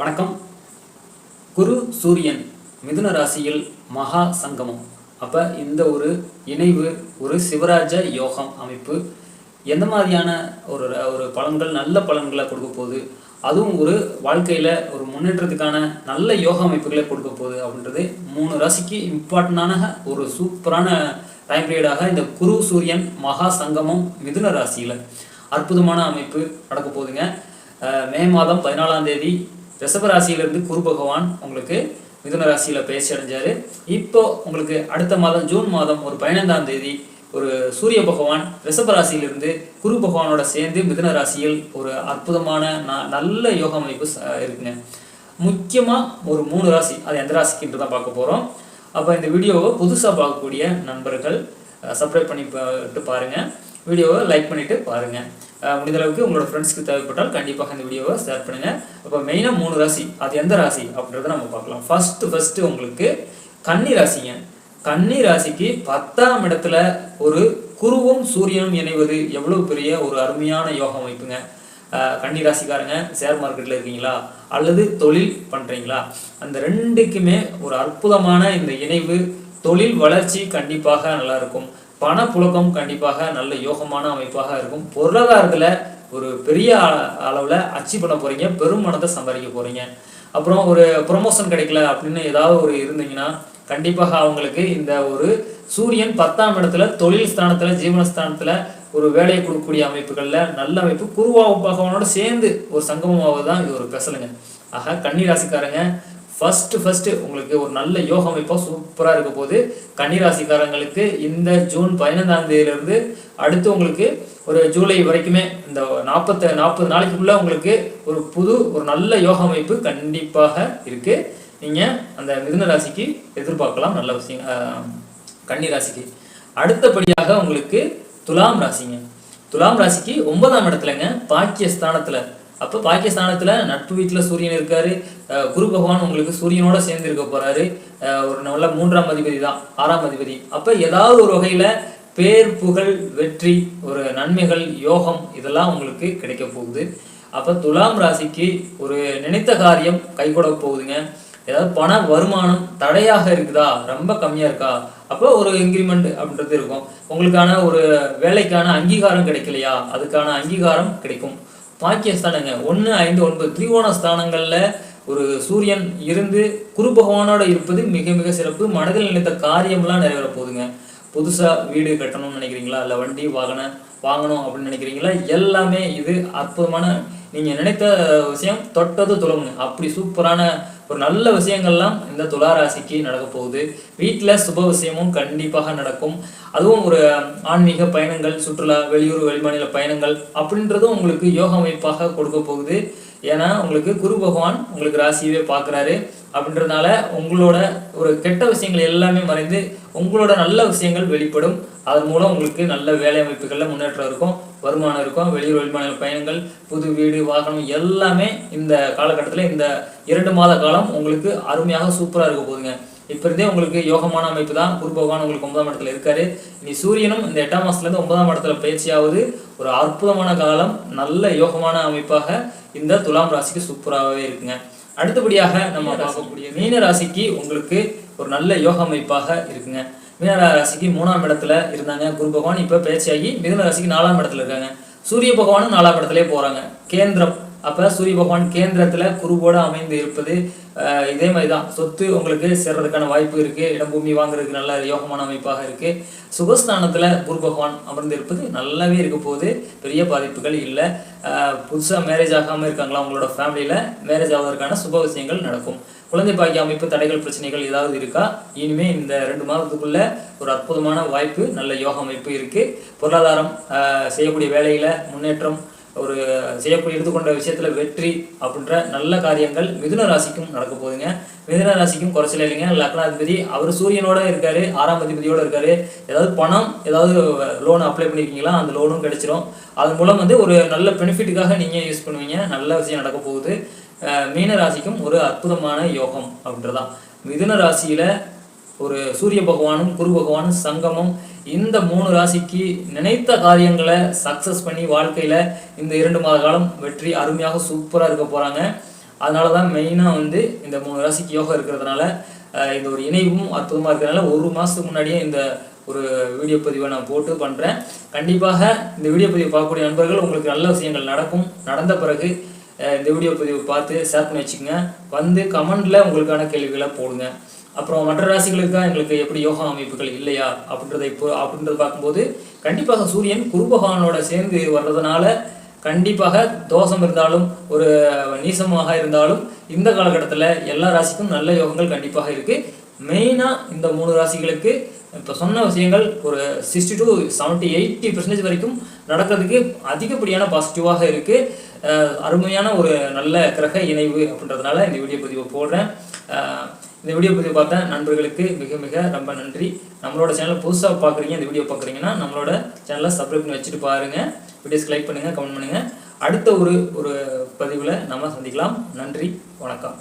வணக்கம். குரு சூரியன் மிதுன ராசியில் மகா சங்கமம். அப்போ இந்த ஒரு இணைவு ஒரு சிவராஜ யோகம் அமைப்பு எந்த மாதிரியான ஒரு ஒரு பலன்கள் நல்ல பலன்களை கொடுக்க போகுது? அதுவும் ஒரு வாழ்க்கையில் ஒரு முன்னேற்றத்துக்கான நல்ல யோக அமைப்புகளை கொடுக்க போகுது அப்படின்றது மூணு ராசிக்கு இம்பார்ட்டண்டான ஒரு சூப்பரான டைம் பீரியடாக இந்த குரு சூரியன் மகா சங்கமம் மிதுன ராசியில் அற்புதமான அமைப்பு நடக்க போகுதுங்க. மே மாதம் பதினாலாம் தேதி ரிஷப ராசியிலிருந்து குரு பகவான் உங்களுக்கு மிதுன ராசியில் பயிற்சி அடைஞ்சார். இப்போ உங்களுக்கு அடுத்த மாதம் ஜூன் மாதம் ஒரு பதினைந்தாம் தேதி ஒரு சூரிய பகவான் ரிஷப ராசியிலிருந்து குரு பகவானோட சேர்ந்து மிதுன ராசியில் ஒரு அற்புதமான ந- நல்ல யோக அமைப்பு இருக்குங்க. முக்கியமாக ஒரு மூணு ராசி அது எந்த ராசிக்குன்ட்டு தான் பார்க்க போகிறோம் அப்போ இந்த வீடியோவை புதுசாக பார்க்கக்கூடிய நண்பர்கள் சப்ஸ்கிரைப் பண்ணி பாட்டு பாருங்கள் வீடியோவை லைக் பண்ணிவிட்டு பாருங்கள் முடிந்த அளவுக்கு உங்களோட ஃப்ரெண்ட்ஸ்க்கு தேவைப்பட்டால் கண்டிப்பாக இந்த வீடியோவை ஷேர் பண்ணுங்கள் அப்போ மெயினாக மூணு ராசி. அது எந்த ராசி? அப்படின்றத நம்ம பார்க்கலாம். ஃபஸ்ட்டு ஃபஸ்ட்டு உங்களுக்கு கன்னி ராசிங்க. கன்னி ராசிக்கு பத்தாம் இடத்துல ஒரு குருவும் சூரியனும் இணைவது எவ்வளோ பெரிய ஒரு அருமையான யோக அமைப்புங்க கன்னி ராசிக்காரங்க ஷேர் மார்க்கெட்டில் இருக்கீங்களா? அல்லது தொழில் பண்ணுறீங்களா அந்த ரெண்டுக்குமே ஒரு அற்புதமான இந்த இணைவு தொழில் வளர்ச்சி கண்டிப்பாக நல்லா இருக்கும். பணப்புழக்கம் கண்டிப்பாக நல்ல யோகமான அமைப்பாக இருக்கும். பொருளாதாரத்தில் ஒரு பெரிய அளவில் அச்சீவ் பண்ண போகிறீங்க பெரும் பணத்தை சம்பாதிக்க போகிறீங்க அப்புறம் ஒரு ப்ரொமோஷன் கிடைக்கல அப்படின்னு ஏதாவது ஒரு இருந்தீங்கன்னா கண்டிப்பாக அவங்களுக்கு இந்த ஒரு சூரியன் பத்தாம் இடத்துல தொழில் ஸ்தானத்தில் ஜீவனஸ்தானத்தில் ஒரு வேலையை கொடுக்கக்கூடிய அமைப்புகளில் நல்ல அமைப்பு. குருவாவு பகவானோட சேர்ந்து ஒரு சங்கமமாக தான் இது ஒரு பெசலுங்க. ஆக கன்னி ராசிக்காரங்க ஃபஸ்ட்டு ஃபஸ்ட்டு உங்களுக்கு ஒரு நல்ல யோக அமைப்பாக சூப்பராக இருக்க போது கன்னி ராசிக்காரங்களுக்கு இந்த ஜூன் பதினைந்தாந்தேதியிலேருந்து அடுத்து உங்களுக்கு ஒரு ஜூலை வரைக்குமே இந்த நாற்பத்த நாற்பது நாளைக்குள்ளே உங்களுக்கு ஒரு புது ஒரு நல்ல யோக அமைப்பு கண்டிப்பாக இருக்குது நீங்கள் அந்த மிதுன ராசிக்கு எதிர்பார்க்கலாம் நல்ல விஷயம் கன்னி ராசிக்கு அடுத்தபடியாக உங்களுக்கு துலாம் ராசிங்க. துலாம் ராசிக்கு ஒன்பதாம் இடத்துலங்க பாக்கியஸ்தானத்துல. அப்போ பாகிஸ்தானத்தில் நட்பு வீட்டில் சூரியன் இருக்கார். குரு பகவான் உங்களுக்கு சூரியனோட சேர்ந்து இருக்க போகிறாரு ஒரு நல்ல மூன்றாம் அதிபதி தான் ஆறாம் அதிபதி. அப்போ ஏதாவது ஒரு வகையில் பேர் புகழ் வெற்றி ஒரு நன்மைகள் யோகம் இதெல்லாம் உங்களுக்கு கிடைக்க போகுது. அப்போ துலாம் ராசிக்கு ஒரு நினைத்த காரியம் கைகூட போகுதுங்க. ஏதாவது பண வருமானம் தடையாக இருக்குதா? ரொம்ப கம்மியாக இருக்கா? அப்போ ஒரு இன்க்ரிமெண்ட் அப்படின்றது இருக்கும். உங்களுக்கான ஒரு வேலைக்கான அங்கீகாரம் கிடைக்கலையா? அதுக்கான அங்கீகாரம் கிடைக்கும். பாக்கியஸ்தானங்க ஒன்று ஐந்து ஒன்பது திரிகோண ஸ்தானங்களில் ஒரு சூரியன் இருந்து குரு பகவானோட இருப்பது மிக மிக சிறப்பு. மனதில் நினைத்த காரியம்லாம் நிறைவேற போகுதுங்க புதுசாக வீடு கட்டணும்னு நினைக்கிறீங்களா? இல்லை வண்டி வாகனம் வாங்கணும் அப்படின்னு நினைக்கிறீங்களா? எல்லாமே இது அற்புதமான நீங்கள் நினைத்த விஷயம் தொட்டது துளமுங்க அப்படி சூப்பரான ஒரு நல்ல விஷயங்கள்லாம் இந்த துளாராசிக்கு நடக்க போகுது. வீட்டில் சுப விஷயமும் கண்டிப்பாக நடக்கும். அதுவும் ஒரு ஆன்மீக பயணங்கள் சுற்றுலா வெளியூர் வெளிமாநில பயணங்கள் அப்படின்றதும் உங்களுக்கு யோக அமைப்பாக கொடுக்க போகுது. ஏன்னா உங்களுக்கு குரு பகவான் உங்களுக்கு ராசியவே பார்க்குறாரு அப்படின்றதுனால உங்களோட ஒரு கெட்ட விஷயங்கள் எல்லாமே மறைந்து உங்களோட நல்ல விஷயங்கள் வெளிப்படும். அதன் மூலம் உங்களுக்கு நல்ல வேலை அமைப்புகளில் முன்னேற்றம் இருக்கும். வருமானம் இருக்கும். வெளியூர் வெளிமாநில பயணங்கள் புது வீடு வாகனம் எல்லாமே இந்த காலகட்டத்தில் இந்த இரண்டு மாத காலம் உங்களுக்கு அருமையாக சூப்பராக இருக்க போகுதுங்க. இப்போ இருந்தே உங்களுக்கு யோகமான அமைப்பு தான். குரு பகவான் உங்களுக்கு ஒன்பதாம் இடத்துல இருக்காரு. இனி சூரியனும் இந்த எட்டாம் மாசத்துலேருந்து ஒன்பதாம் இடத்துல பயிற்சியாவது ஒரு அற்புதமான காலம் நல்ல யோகமான அமைப்பாக இந்த துலாம் ராசிக்கு சூப்பராகவே இருக்குங்க. அடுத்தபடியாக நம்ம பார்க்கக்கூடிய மீன ராசிக்கு உங்களுக்கு ஒரு நல்ல யோக அமைப்பாக இருக்குங்க. மீன ராசிக்கு மூணாம் இடத்துல இருந்தாங்க. குரு பகவான் இப்போ பயிற்சியாகி மிதுன ராசிக்கு நாலாம் இடத்துல இருக்காங்க. சூரிய பகவானும் நாலாம் இடத்துலயே போறாங்க. கேந்திரம் அப்போ சூரிய பகவான் கேந்திரத்தில் குருவோடு அமைந்து இருப்பது இதே மாதிரி தான் சொத்து உங்களுக்கு சேர்றதுக்கான வாய்ப்பு இருக்குது இடம் பூமி வாங்குறதுக்கு நல்ல யோகமான அமைப்பாக இருக்குது சுகஸ்தானத்தில் குரு பகவான் அமர்ந்து இருப்பது நல்லாவே இருக்க போது பெரிய பாதிப்புகள் இல்லை. புதுசாக மேரேஜ் ஆகாமல் இருக்காங்களா உங்களோட ஃபேமிலியில் மேரேஜ் ஆவதற்கான சுப விஷயங்கள் நடக்கும். குழந்தை பாக்கிய அமைப்பு தடைகள் பிரச்சனைகள் ஏதாவது இருக்கா? இனிமேல் இந்த ரெண்டு மாதத்துக்குள்ள ஒரு அற்புதமான வாய்ப்பு நல்ல யோக அமைப்பு இருக்குது பொருளாதாரம் செய்யக்கூடிய வேலையில் முன்னேற்றம் ஒரு செய்யக்கூடிய எடுத்துக்கொண்ட விஷயத்தில் வெற்றி அப்படின்ற நல்ல காரியங்கள் மிதுன ராசிக்கும் நடக்க போகுதுங்க. மிதுன ராசிக்கும் குறைச்சல இல்லைங்க. லக்னாதிபதி அவர் சூரியனோட இருக்காரு ஆறாம் அதிபதியோடு இருக்காரு. ஏதாவது பணம் ஏதாவது லோன் அப்ளை பண்ணியிருக்கீங்களா அந்த லோனும் கிடைச்சிரும். அதன் மூலம் வந்து ஒரு நல்ல பெனிஃபிட்டுக்காக நீங்கள் யூஸ் பண்ணுவீங்க. நல்ல விஷயம் நடக்க போகுது. மீன ராசிக்கும் ஒரு அற்புதமான யோகம் அப்படின்றதான். மிதுன ராசியில் ஒரு சூரிய பகவானும் குரு பகவானும் சங்கமம் இந்த மூணு ராசிக்கு நினைத்த காரியங்களை சக்ஸஸ் பண்ணி வாழ்க்கையில் இந்த இரண்டு மாத காலம் வெற்றி அருமையாக சூப்பராக இருக்க போகிறாங்க அதனால தான் மெயினாக வந்து இந்த மூணு ராசிக்கு யோகா இருக்கிறதுனால இந்த ஒரு இணைவும் அற்புதமாக இருக்கிறதுனால ஒரு மாதத்துக்கு முன்னாடியே இந்த ஒரு வீடியோ பதிவை நான் போட்டு பண்ணுறேன் கண்டிப்பாக இந்த வீடியோ பதிவை பார்க்கக்கூடிய நண்பர்கள் உங்களுக்கு நல்ல விஷயங்கள் நடக்கும். நடந்த பிறகு இந்த வீடியோ பதிவை பார்த்து ஷேர் பண்ணி வச்சுக்கோங்க. வந்து கமெண்டில் உங்களுக்கான கேள்விகளை போடுங்க. அப்புறம் மற்ற ராசிகளுக்கு தான் எங்களுக்கு எப்படி யோகா அமைப்புகள் இல்லையா அப்படின்றத இப்போ அப்படின்றத பார்க்கும்போது கண்டிப்பாக சூரியன் குருபகவானோட சேர்ந்து வர்றதுனால கண்டிப்பாக தோஷம் இருந்தாலும் ஒரு நீசமாக இருந்தாலும் இந்த காலகட்டத்தில் எல்லா ராசிக்கும் நல்ல யோகங்கள் கண்டிப்பாக இருக்குது மெயினாக இந்த மூணு ராசிகளுக்கு இப்போ சொன்ன விஷயங்கள் ஒரு sixty to seventy eighty percentage வரைக்கும் நடக்கிறதுக்கு அதிகப்படியான பாசிட்டிவாக இருக்குது அருமையான ஒரு நல்ல கிரக இணைவு அப்படின்றதுனால இந்த வீடியோ பதிவை போடுறேன். இந்த வீடியோ பதிவு பார்த்த நண்பர்களுக்கு மிக மிக ரொம்ப நன்றி. நம்மளோட சேனலை புதுசாக பார்க்குறீங்க இந்த வீடியோ பார்க்குறீங்கன்னா நம்மளோட சேனலை சப்ஸ்கிரைப் பண்ணி வச்சுட்டு பாருங்கள் வீடியோஸ்க்கு லைக் பண்ணுங்கள் கமெண்ட் பண்ணுங்கள் அடுத்த ஒரு ஒரு பதிவில் நம்ம சந்திக்கலாம். நன்றி வணக்கம்.